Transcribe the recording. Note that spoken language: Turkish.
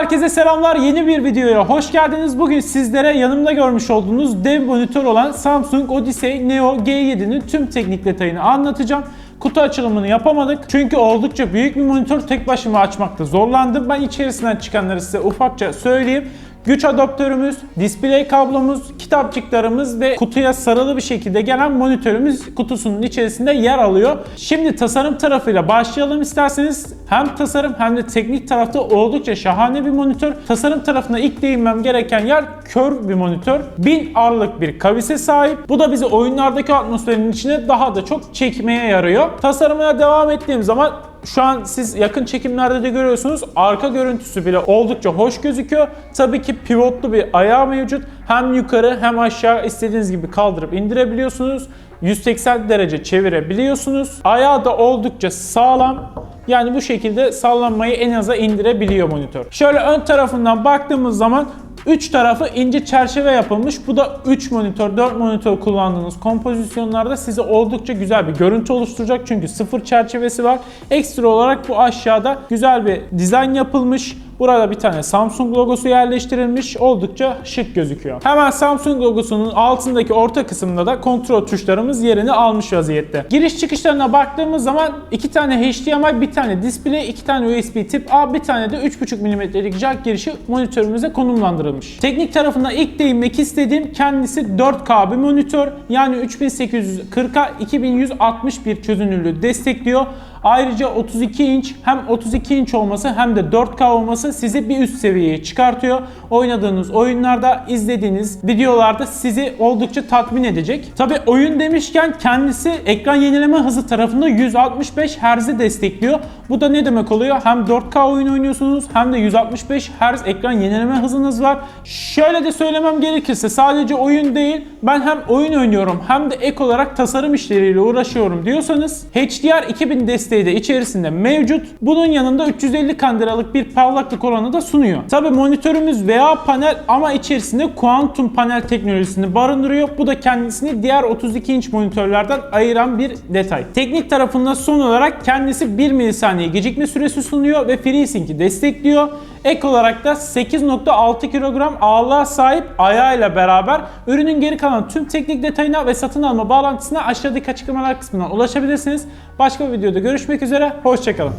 Herkese selamlar. Yeni bir videoya hoş geldiniz. Bugün sizlere yanımda görmüş olduğunuz dev monitör olan Samsung Odyssey Neo G7'nin tüm teknik detayını anlatacağım. Kutu açılımını yapamadık. Çünkü oldukça büyük bir monitör tek başıma açmakta zorlandım. Ben içerisinden çıkanları size ufakça söyleyeyim. Güç adaptörümüz, display kablomuz, kitapçıklarımız ve kutuya sarılı bir şekilde gelen monitörümüz kutusunun içerisinde yer alıyor. Şimdi tasarım tarafıyla başlayalım isterseniz. Hem tasarım hem de teknik tarafta oldukça şahane bir monitör. Tasarım tarafına ilk değinmem gereken yer curve bir monitör. 1000 R'lık bir kavise sahip. Bu da bizi oyunlardaki atmosferin içine daha da çok çekmeye yarıyor. Tasarımına devam ettiğim zaman şu an siz yakın çekimlerde de görüyorsunuz arka görüntüsü bile oldukça hoş gözüküyor. Tabii ki pivotlu bir ayağı mevcut. Hem yukarı hem aşağı istediğiniz gibi kaldırıp indirebiliyorsunuz. 180 derece çevirebiliyorsunuz. Ayağı da oldukça sağlam. Yani bu şekilde sallanmayı en aza indirebiliyor monitör. Şöyle ön tarafından baktığımız zaman 3 tarafı ince çerçeve yapılmış. Bu da 3 monitör, 4 monitör kullandığınız kompozisyonlarda size oldukça güzel bir görüntü oluşturacak. Çünkü sıfır çerçevesi var. Ekstra olarak bu aşağıda güzel bir dizayn yapılmış. Burada bir tane Samsung logosu yerleştirilmiş. Oldukça şık gözüküyor. Hemen Samsung logosunun altındaki orta kısımda da kontrol tuşlarımız yerini almış vaziyette. Giriş çıkışlarına baktığımız zaman iki tane HDMI, bir tane display, iki tane USB tip A, bir tane de 3.5 mm'lik jack girişi monitörümüze konumlandırılmış. Teknik tarafına ilk değinmek istediğim kendisi 4K bir monitör. Yani 3840'a 2160 bir çözünürlüğü destekliyor. Ayrıca 32 inç hem 32 inç olması hem de 4K olması sizi bir üst seviyeye çıkartıyor. Oynadığınız oyunlarda, izlediğiniz videolarda sizi oldukça tatmin edecek. Tabi oyun demişken kendisi ekran yenileme hızı tarafında 165 Hz'i destekliyor. Bu da ne demek oluyor? Hem 4K oyun oynuyorsunuz hem de 165 Hz ekran yenileme hızınız var. Şöyle de söylemem gerekirse sadece oyun değil ben hem oyun oynuyorum hem de ek olarak tasarım işleriyle uğraşıyorum diyorsanız HDR 2000 desteği de içerisinde mevcut. Bunun yanında 350 kandıralık bir parlaklık oranı da sunuyor. Tabi monitörümüz VA panel ama içerisinde kuantum panel teknolojisini barındırıyor. Bu da kendisini diğer 32 inç monitörlerden ayıran bir detay. Teknik tarafında son olarak kendisi 1 milisaniye gecikme süresi sunuyor ve FreeSync'i destekliyor. Ek olarak da 8.6 kilogram ağırlığa sahip ayağıyla beraber ürünün geri kalan tüm teknik detayına ve satın alma bağlantısına aşağıdaki açıklamalar kısmından ulaşabilirsiniz. Başka bir videoda görüşmek üzere, hoşçakalın.